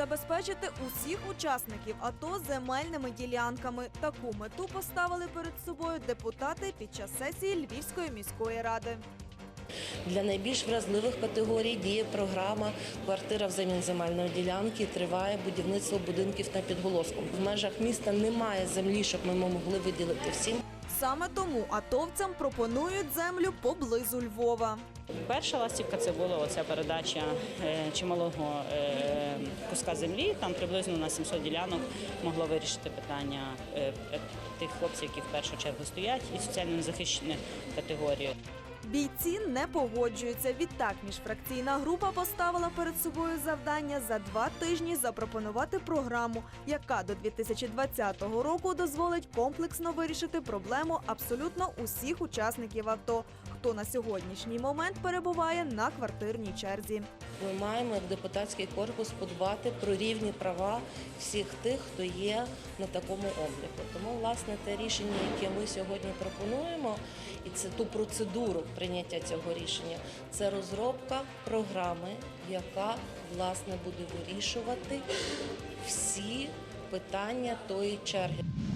Забезпечити усіх учасників АТО земельними ділянками. Таку мету поставили перед собою депутати під час сесії Львівської міської ради. Для найбільш вразливих категорій діє програма Квартира взамін земельної ділянки. Триває будівництво будинків на підголоском. В межах міста немає землі, щоб ми могли виділити всім. Саме тому атовцям пропонують землю поблизу Львова. Перша ластівка це була оця передача е, чималого е, куска землі. Там приблизно на 700 ділянок могло вирішити питання е, е, тих хлопців, які в першу чергу стоять, і соціально незахищені категорії. Бійці не погоджуються. Відтак міжфракційна група поставила перед собою завдання за два тижні запропонувати програму, яка до 2020 року дозволить комплексно вирішити проблему абсолютно усіх учасників АТО, хто на сьогоднішній момент перебуває на квартирній черзі. Ми маємо як депутатський корпус подбати про рівні права всіх тих, хто є на такому обліку. Тому, власне, те рішення, яке ми сьогодні пропонуємо, і це ту процедуру прийняття цього рішення, це розробка програми, яка власне буде вирішувати всі питання тої черги.